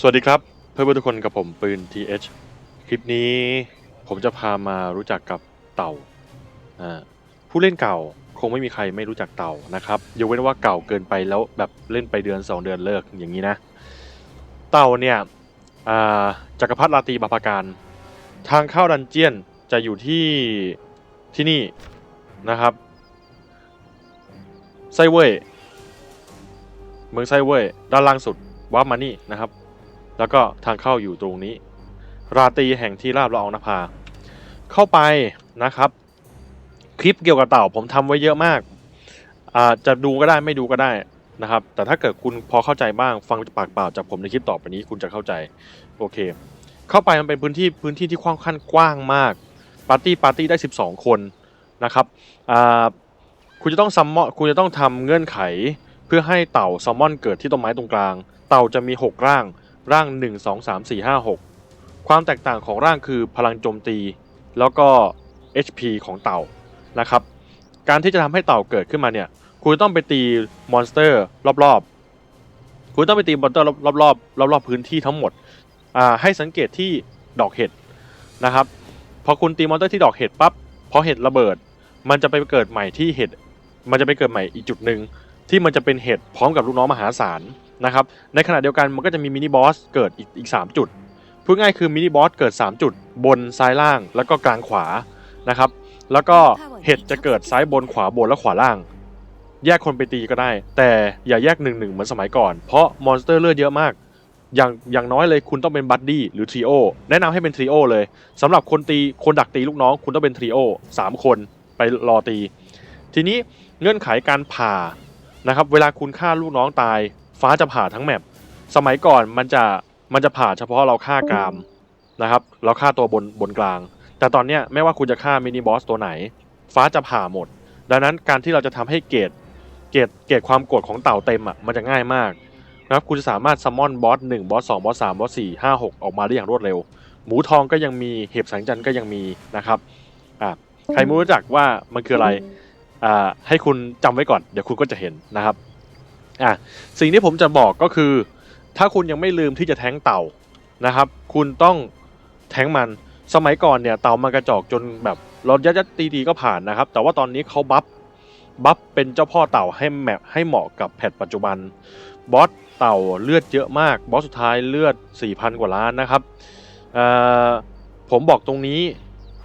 สวัสดีครับเพื่อนๆทุกคนกับผมปืน TH คลิปนี้ผมจะพามารู้จักกับเต่าผู้เล่นเก่าคงไม่มีใครไม่รู้จักเต่านะครับยกเว้นว่าเก่าเกินไปแล้วแบบเล่นไปเดือน 2 เดือนเลิกอย่างนี้นะ เต่าเนี่ยจักรพรรดิลาตรีบาปาการ ทางเข้าดันเจียนจะอยู่ที่ที่นี่นะครับไซเว่ยเมืองไซเว่ยด้านล่างสุดวาร์มานี่นะครับ แล้วก็ทางเข้าอยู่ตรงนี้ ราตรีแห่งที่ราบละอองนภา เข้าไปนะครับ คลิปเกี่ยวกับเต่าผมทำไว้เยอะมากอาจะดูก็ได้ไม่ดูก็ได้นะครับ แต่ถ้าเกิดคุณพอเข้าใจบ้างฟังปากเปล่าจากผมในคลิปต่อไปนี้คุณจะเข้าใจโอเค เข้าไปมันเป็นพื้นที่พื้นที่ที่กว้างขั้นกว้างมากปาร์ตี้ปาร์ตี้ได้ 12 คนนะครับคุณจะต้องซัมมอนคุณจะต้องทำเงื่อนไข เพื่อให้เต่าแซลมอนเกิดที่ต้นไม้ตรงกลาง เต่าจะมี 6 ร่าง ร่าง 1 2 3 4 5 6 ความแตกต่างของร่างคือพลังโจมตี แล้วก็ HP ของเต่านะครับ การที่จะทำให้เต่าเกิดขึ้นมาเนี่ยคุณต้องไปตีมอนสเตอร์รอบๆ คุณต้องไปตีมอนสเตอร์รอบๆรอบๆพื้นที่ทั้งหมดอ่าให้สังเกตที่ดอกเห็ดนะครับพอคุณตีมอนสเตอร์ที่ดอกเห็ดปั๊บพอเห็ดระเบิด มันจะไปเกิดใหม่ที่เห็ดมันจะไปเกิดใหม่อีกจุดหนึ่งที่มันจะเป็นเห็ดพร้อมกับลูกน้องมหาศาล นะครับในขณะเดียวกันมันก็จะมีมินิบอสเกิดอีกอีก 3 จุดพูดง่ายคือมินิบอสเกิด 3 จุด บนซ้ายล่างแล้วก็กลางขวานะครับแล้วก็เห็ดจะเกิดซ้ายบนขวาบนและขวาล่าง แยกคนไปตีก็ได้ แต่อย่าแยกหนึ่งหนึ่งเหมือนสมัยก่อน เพราะมอนสเตอร์เลือดเยอะมาก อย่างอย่างน้อยเลยคุณต้องเป็นบัดดี้หรือทริโอแนะนำให้เป็นทริโอเลยสำหรับคนตีคนดักตีลูกน้อง คุณต้องเป็นทริโอสามคนไปรอตี ทีนี้เงื่อนไขการผ่านะครับเวลาคุณฆ่าลูกน้องตาย ฟ้าจะผ่าทั้งแมปสมัยก่อนมันจะมันจะผ่าเฉพาะเราฆ่ากรามนะครับ เราฆ่าตัวบนบนกลาง แต่ตอนเนี้ยไม่ว่าคุณจะฆ่ามินิบอสตัวไหน ฟ้าจะผ่าหมด ดังนั้นการที่เราจะทำให้เกรดเกรดเกรดความโกรธของเต่าเต็มอะมันจะง่ายมากนะครับคุณจะสามารถซัมมอนบอสหนึ่งบอสสองบอสสามบอสสี่ห้าหกออกมาได้อย่างรวดเร็ว หมูทองก็ยังมีเห็บแสงจันทร์ก็ยังมีนะครับอ่าใครไม่รู้จักว่ามันคืออะไรอ่าให้คุณจำไว้ก่อนเดี๋ยวคุณก็จะเห็นนะครับ อะสิ่งที่ผมจะบอกก็คือ ถ้าคุณยังไม่ลืมที่จะแท้งเต่านะครับ คุณต้องแท้งมันสมัยก่อนเนี่ยเต่ามันกระจอกจนแบบเรายัดยัดตีๆก็ผ่านนะครับ แต่ว่าตอนนี้เขาบัฟบัฟเป็นเจ้าพ่อเต่าให้แมปให้เหมาะกับแพทปัจจุบันบอสเต่าเลือดเยอะมากบอสสุดท้ายเลือด 4,000 กว่าล้านนะครับผมบอกตรงนี้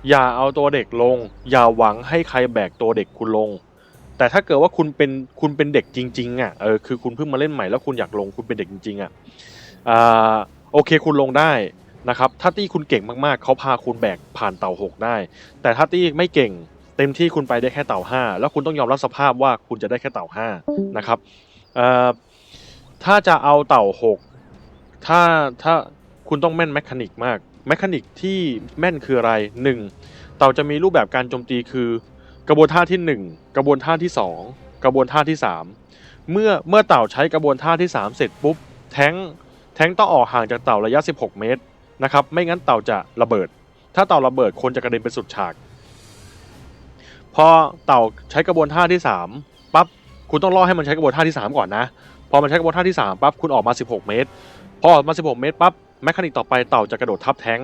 อย่าเอาตัวเด็กลง อย่าหวังให้ใครแบกตัวเด็กคุณลง แต่ถ้าเกิดว่าคุณเป็นคุณเป็นเด็กจริงๆอะเออคือคุณเพิ่งมาเล่นใหม่แล้วคุณอยากลงคุณเป็นเด็กจริงๆอะอ่าโอเคคุณลงได้นะครับถ้าตี้คุณเก่งมากๆเขาพาคุณแบกผ่านเต่าหกได้ แต่ถ้าตี้ไม่เก่งเต็มที่คุณไปได้แค่เต่าห้าแล้วคุณต้องยอมรับสภาพว่าคุณจะได้แค่เต่าห้านะครับเอ่อถ้าจะเอาเต่าหกถ้าถ้าคุณต้องแม่นแมคานิกมากแมคานิกที่แม่นคืออะไรหนึ่งเต่าจะมีรูปแบบการโจมตีคือ กระบวนท่าที่ 1 กระบวนท่าที่ 2 กระบวนท่าที่ 3 เมื่อเมื่อเต่าใช้กระบวนท่าที่ 3 เสร็จปุ๊บแท้งแท้งต้องออกห่างจากเต่าระยะ 16 เมตรนะครับไม่งั้นเต่าจะระเบิด ถ้าเต่าระเบิดคนจะกระเด็นไปสุดฉาก พอเต่าใช้กระบวนท่าที่3ปั๊บคุณต้องรอให้มันใช้กระบวนท่าที่ 3 ก่อนนะ พอมันใช้กระบวนท่าที่3ปั๊บคุณออกมา 16 เมตร พอออกมา 16 เมตรปั๊บแมคานิกต่อไปเต่าจะกระโดดทับแท้ง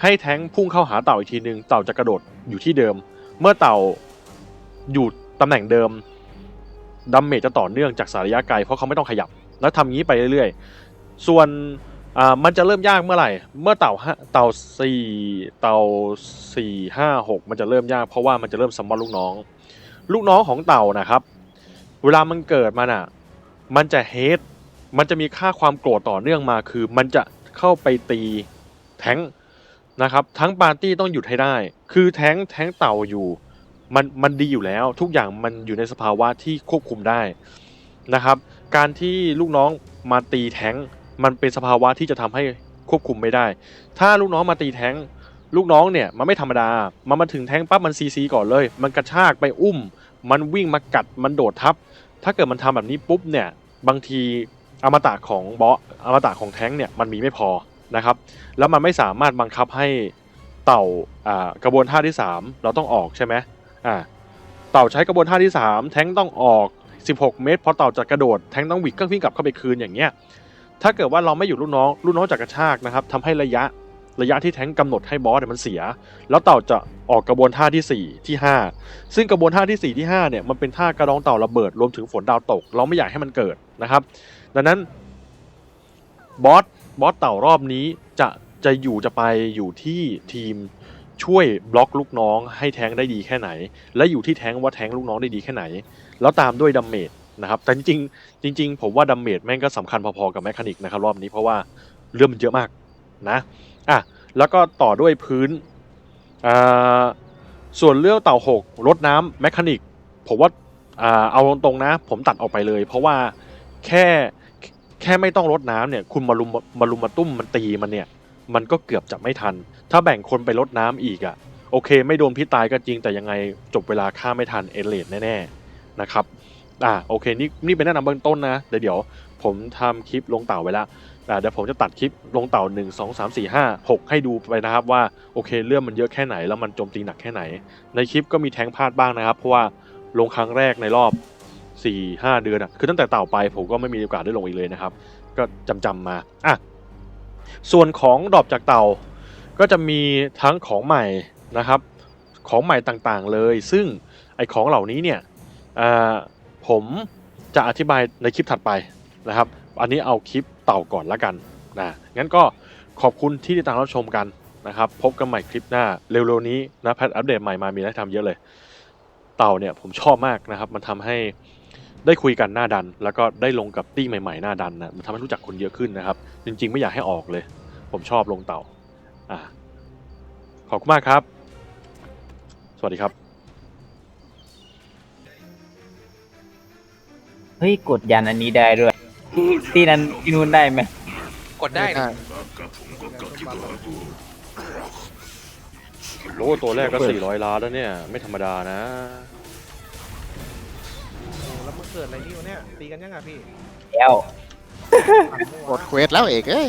ให้แท้งพุ่งเข้าหาเต่าอีกทีหนึ่งเต่าจะกระโดดอยู่ที่เดิม เมื่อเต่า อยู่ตำแหน่งเดิมดัมเมจจะต่อเนื่องจากสายระยะไกลเพราะเขาไม่ต้องขยับ แล้วทำงี้ไปเรื่อยๆ ส่วนมันจะเริ่มยากเมื่อไหร่ เมื่อเต่าห้าเต่าสี่เต่าสี่ห้าหกมันจะเริ่มยากเพราะว่ามันจะเริ่มซัมมอนลูกน้อง ลูกน้องของเต่านะครับ เวลามันเกิดมาน่ะ มันจะเฮดมันจะมีค่าความโกรธต่อเนื่องมาคือ มันจะเข้าไปตีแท้งนะครับ ทั้งปาร์ตี้ต้องหยุดให้ได้ คือแท้งแท้งเต่าอยู่ มันมันดีอยู่แล้ว ทุกอย่างมันอยู่ในสภาวะที่ควบคุมได้นะครับ การที่ลูกน้องมาตีแท้งมันเป็นสภาวะที่จะทำให้ควบคุมไม่ได้ ถ้าลูกน้องมาตีแท้งลูกน้องเนี่ยมันไม่ธรรมดา มันมาถึงแท้งปั๊บมันซีซีก่อนเลย มันกระชากไปอุ้ม มันวิ่งมากัด มันโดดทับ ถ้าเกิดมันทำแบบนี้ปุ๊บเนี่ย บางทีอมตะของบอสอมตะของแท้งเนี่ยมันมีไม่พอนะครับ แล้วมันไม่สามารถบังคับให้เต่าอ่ากระบวนท่าที่ 3 เราต้องออกใช่ไหม อ่าเต่าใช้กระบวนท่าที่ 3 แท้งต้องออก 16 เมตรพอเต่าจะกระโดดแท้งต้องวิดเครื่องวิ่งกลับเข้าไปคืนอย่างเงี้ยถ้าเกิดว่าเราไม่อยู่ลูกน้องลูกน้องจะกระชากนะครับทำให้ระยะระยะที่แท้งกำหนดให้บอสเนี่ยมันเสีย แล้วเต่าจะออกกระบวนท่าที่สี่ที่ห้าซึ่งกระบวนท่าที่สี่ที่ห้าเนี่ยมันเป็นท่ากระดองเต่าระเบิดรวมถึงฝนดาวตก เราไม่อยากให้มันเกิดนะครับ ดังนั้นบอสบอสเต่ารอบนี้จะจะอยู่จะไปอยู่ที่ทีม ช่วยบล็อกลูกน้องให้แท้งได้ดีแค่ไหน และอยู่ที่แท้งว่าแท้งลูกน้องได้ดีแค่ไหน แล้วตามด้วยดัมเมจนะครับแต่จริงจริงผมว่าดัมเมจแม่งก็สำคัญพอๆกับแมคานิกนะครับรอบนี้เพราะว่าเรื่องมันเยอะมากนะอะแล้วก็ต่อด้วยพื้นอ่าส่วนเรื่องเต่าหกรถน้ำแมคานิกผมว่าอ่าเอาตรงๆนะ ผมตัดออกไปเลย เพราะว่าแค่แค่ไม่ต้องรดน้ำเนี่ย คุณมารุมมารุมมาตุ้มมันตีมันเนี่ย มันก็เกือบจะไม่ทัน ถ้าแบ่งคนไปรดน้ำอีกอะ่ะ โอเค ไม่โดนพิษตายก็จริงแต่ยังไงจบเวลาฆ่าไม่ทันเอเลดแน่ๆนะครับอ่าโอเคนี่นี่เป็นแนะนำเบื้องต้นนะเดี๋ยวเดี๋ยวผมทำคลิปลงเต่าไว้ล้วอ่าเดี๋ยวผมจะตัดคลิปลงเต่า 1 2 3 4 5 6 ให้ดูไปนะครับว่าโอเคเรื่องมันเยอะแค่ไหนแล้วมันโจมตีหนักแค่ไหน ในคลิปก็มีแท้งพลาดบ้างนะครับ เพราะว่าลงครั้งแรกในรอบ 4 5 เดือนอะคือตั้งแต่เต่าไปผมก็ไม่มีโอกาสได้ลงอีกเลยนะครับ ก็จำจำๆมาอะ ส่วนของดรอปจากเต่า ก็จะมีทั้งของใหม่นะครับ ของใหม่ต่างๆเลย ซึ่งไอของเหล่านี้เนี่ยผมจะอธิบายในคลิปถัดไปนะครับ อันนี้เอาคลิปเต่าก่อนละกันนะงั้นก็ขอบคุณที่ติดตามรับชมกันนะครับ พบกันใหม่คลิปหน้าเร็วๆนี้นะแพทอัปเดตใหม่มามีอะไรทำเยอะเลย เต่าเนี่ยผมชอบมากนะครับ มันทำให้ ได้คุยกันหน้าดัน แล้วก็ได้ลงกับตี้ใหม่ๆหน้าดันนะมันทำให้รู้จักคนเยอะขึ้นนะครับ จริง ๆ ไม่อยากให้ออกเลย ผมชอบลงเต่าอ่าขอบคุณมากครับ สวัสดีครับ เฮ้ยกดยันอันนี้ได้ด้วย ที่นั้นที่นู้นได้ไหมกดได้นะโอ้ตัวแรกก็400ล้านแล้วเนี่ย ไม่ธรรมดานะโอ้แล้วมัน เกิดอะไรนี่วะเนี่ย ตีกันยังอะพี่แล้วกดเควสแล้วเอกเอ้ย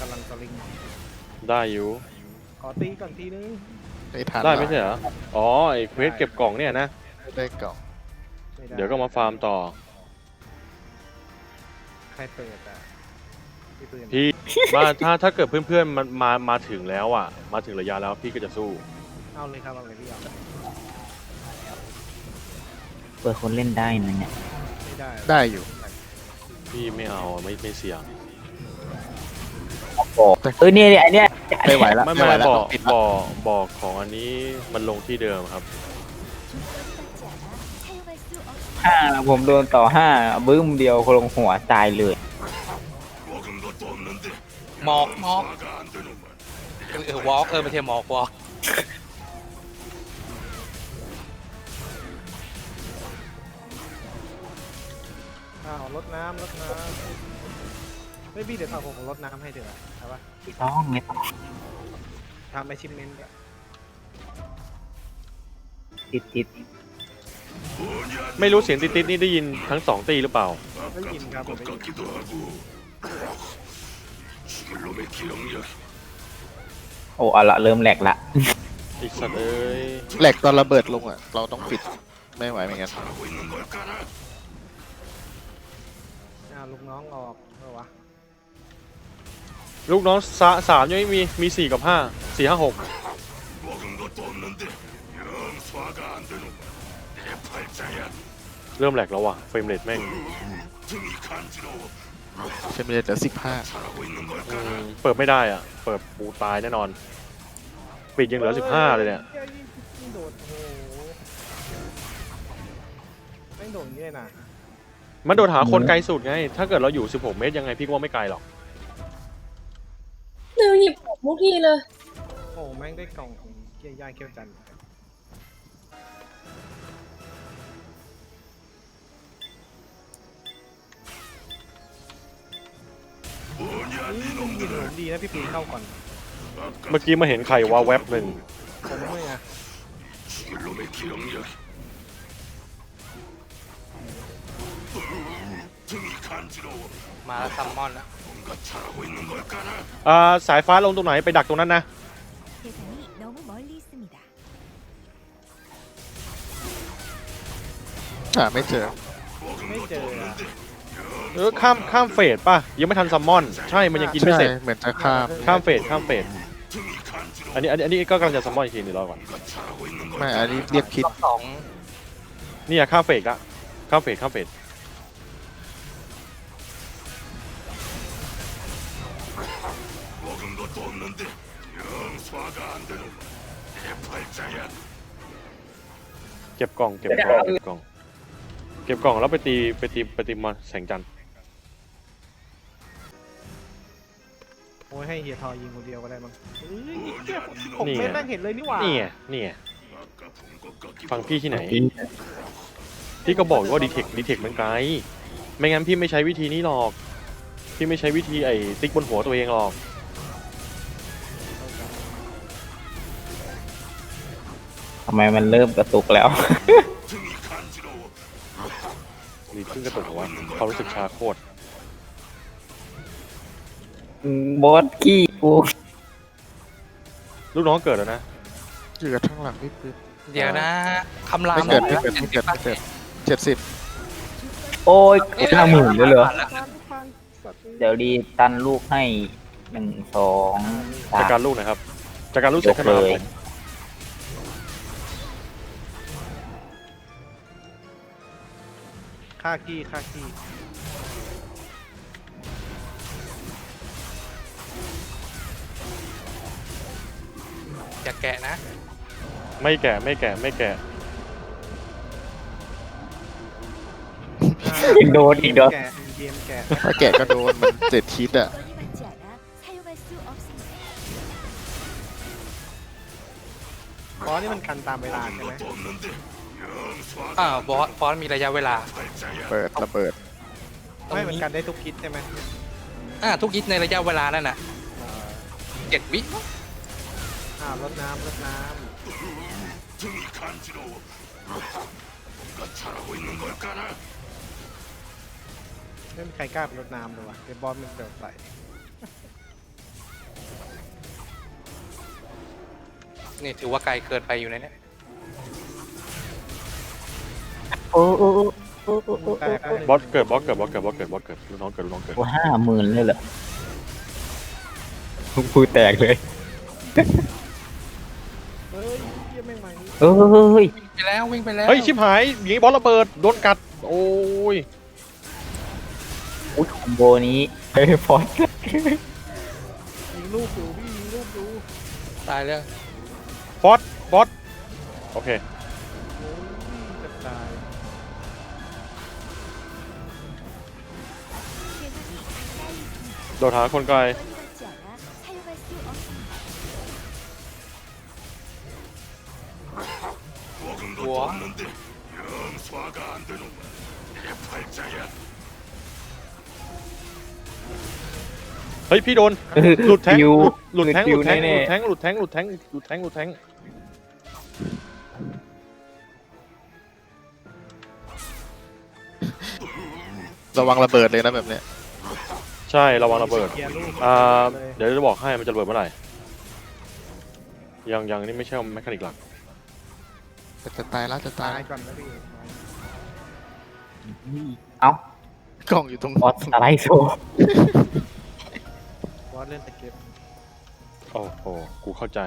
กำลังสลิง ได้อยู่ ขอตีก่อนทีนึง ได้ทันได้ไม่ใช่เหรอ อ๋อไอ้เควสเก็บกล่องเนี่ยนะ ได้กล่องไม่ไเดี๋ยวก็มาฟาร์มต่อ ใครเปิดอะพี่ปืนพี่ มาถ้าถ้าเกิดเพื่อนๆมันมามาถึงแล้วอะ มาถึงระยะแล้วพี่ก็จะสู้ เอาเลยครับเอาเลยพี่เอาเปิดคนเล่นได้นะเนี่ยไม่ได้ได้อยู่พี่ไม่เอาไม่ไม่เสี่ยงบอกเออเนี่ยเนี่ยอันเนี้ยไม่ไหวแล้วไม่ไม่ไม่ไหวแล้วบอต้กองปิดบแล้วอกบอกของอันนี้มันลงที่เดิมครับห้าผมโดนต่อห้าบึ้มเดียวคนลงหัวตายเลยหมอกหมอกเออเออวอล์กเออไม่ใช่หมอกวอล์ก อ้าวรดน้ำรดน้ำไม่พี่เดี๋ยวเอาผมรดน้ำให้เดี๋ยวใช่ปะต้องไม่ต้องทำไอชิมเมนต์ด้วยติดติดไม่รู้เสียงติดๆนี่ได้ยินทั้งสองตีหรือเปล่า ได้ยินครับผมได้ยินโอ้เอาละเริ่มแหลกละอีกสัตว์เอ้ยแหลกตอนระเบิดลงอะ เราต้องปิดไม่ไหวเหมือนกัน อ้าวลูกน้องออกเออวะลูกน้องสาสามยังไม่มีมีสี่กับห้าสี่ห้าหกเริ่มแหลกแล้วว่ะเฟรมเรทแม่งใช่ไหมเหลือสิบห้าอืมเปิดไม่ได้อะ เปิดปูตายแน่นอน ปิดยังเหลือสิบห้าเลยเนี่ยฮ้ไม่โดดโอ้โหไม่โดดอย่างนี้เลยนะ มันโดดหาคนไกลสุดไง ถ้าเกิดเราอยู่ 16 เมตรยังไงพี่ก็ว่าไม่ไกลหรอก เร็วหยิบของทุกทีเลย โอ้แม่งได้กล่องของเกี้ยย่าเกี้ยวจันทร์นี่มันยิงผมดีนะพี่ปีนเข้าก่อน เมื่อกี้มาเห็นใครว่าแว็บหนึ่งผมด้วยไมาแล้วซัมมอนแล้ว อ่า สายฟ้าลงตรงไหนไปดักตรงนั้นนะ 대상이 너무 멀리 있습니다. หาไม่เจอ ไม่เจออะ เออข้ามข้ามเฟสป่ะ ยังไม่ทันซัมมอน ใช่มันยังกินไม่เสร็จ ใช่เหมือนจะข้าม ข้ามเฟสข้ามเฟสอันนี้อันนี้อันนี้ก็กำลังจะซัมมอนอีกทีนึงรอก่อน ไม่อันนี้เรียกพิษ รอบสอง เนี่ยข้ามเฟสละข้ามเฟสข้ามเฟส เก็บกล่องเก็บกล่องเก็บกล่อง เก็บกล่องแล้วไปตีไปตีไปตีมาแสงจันทร์โอ้ยให้เฮียทอยิงคนเดียวก็ได้มั้งเอ้ยเหี้ยผมไม่แม่งเห็นเลยนี่หว่านี่ไงนี่ไงฟังพี่ที่ไหน พี่ก็บอกอยู่ว่าดีเทคดีเทคมันไกล ไม่งั้นพี่ไม่ใช้วิธีนี้หรอก พี่ไม่ใช้วิธีไอ้ติ๊กบนหัวตัวเองหรอก ทำไมมันเริ่มกระตุกแล้วรีบขึ้นกระตุกหัวความรู้สึกชาโคตรบอสกี้กูลูกน้องเกิดแล้วนะอยู่กับข้างหลังพี่ปืนเดี๋ยวนะคำรามไม่เกิดหไม่รอเกิดไม่เกิดไม่เกิดเจ็ดสิบโอ้ยห้าหมื่นเลยเหรอฟันฟันสัตว์เดี๋ยวดีตันลูกให้หนึ่งสองสาจากมการลูกนะครับจากการลูกเสร็จขึ้นมาครับผมาขี้ฆ่าขี้ อย่าแกะนะ ไม่แก่ไม่แก่ไม่แก่ โดนอีกเด้อ แกะเกมแกะ ถ้าแกะก็โดนมันเจ็ดทิศอ่ะ 권리 받지 않아 사용할 수 없습니다. บอสนี่มันกันตามเวลาใช่ไหม อ่าบอสบอสมีระยะเวลา เปิดระเบิด ตรงไม่มันนี้กันได้ทุกคิดใช่ไหมอ่าทุกยิดในระยะเวลานั่นน่ะเจ็ดวิอ้าวรดน้ำรดน้ำไม่มีใครกล้าไปรดน้ำเลยวะเดี๋ยวบอสมันเดือดใส่นี่ถือว่าไกลเกินไปอยู่ในเนี้ โอ้โอ้โอ้โอ้โอ้โอ้แตกแล้วหบอสเกิดบอสเกิดบอสเกิดบอสเกิดบอสเกิดลูกน้องเกิดลูกน้องเกิดโหห้าหมื่นเลยเหรอพูดแตกเลยเฮ้ยเยี่ยแม่งมาอย่างนี้เอ้ยวิ่งไปแล้ววิ่งไปแล้วเฮ้ยชิบหายอย่างนี้บอสระเบิดโดนกัดโอ้ยอุ้ยคอมโบนี้เฮ้ยพอดยิงลูกอยู่พี่ยิงลูกอยู่ตายแล้วฟอสฟอสโอเค โดดหาคนไกล 권리 받지 않아 사용할 수 없습니다. หัว เฮ้ยพี่โดน หลุดแทง ฟิว หลุดแทงห ฟิ ลุ ว ดแทงห แน่ ลุดแทงหลุดแทงหลุดแทงหลุดแทงหลุดแทง ระวังระเบิดเลยนะแบบเนี้ย ใช่ระวังระเบิดเคลียร์ลูกอ่าเลยเดี๋ยวจะบอกให้มันจะระเบิดเมื่อไหร่ ยังยังนี่ไม่ใช่แมคานิกหลักจะตายแล้วจะตาตายยก่อนนะพี่ๆเอ้ากล้องอยู่ตรงบอสสไลด์โซบอสเล่นตะเก็บ โอ้โห กูเข้าใจ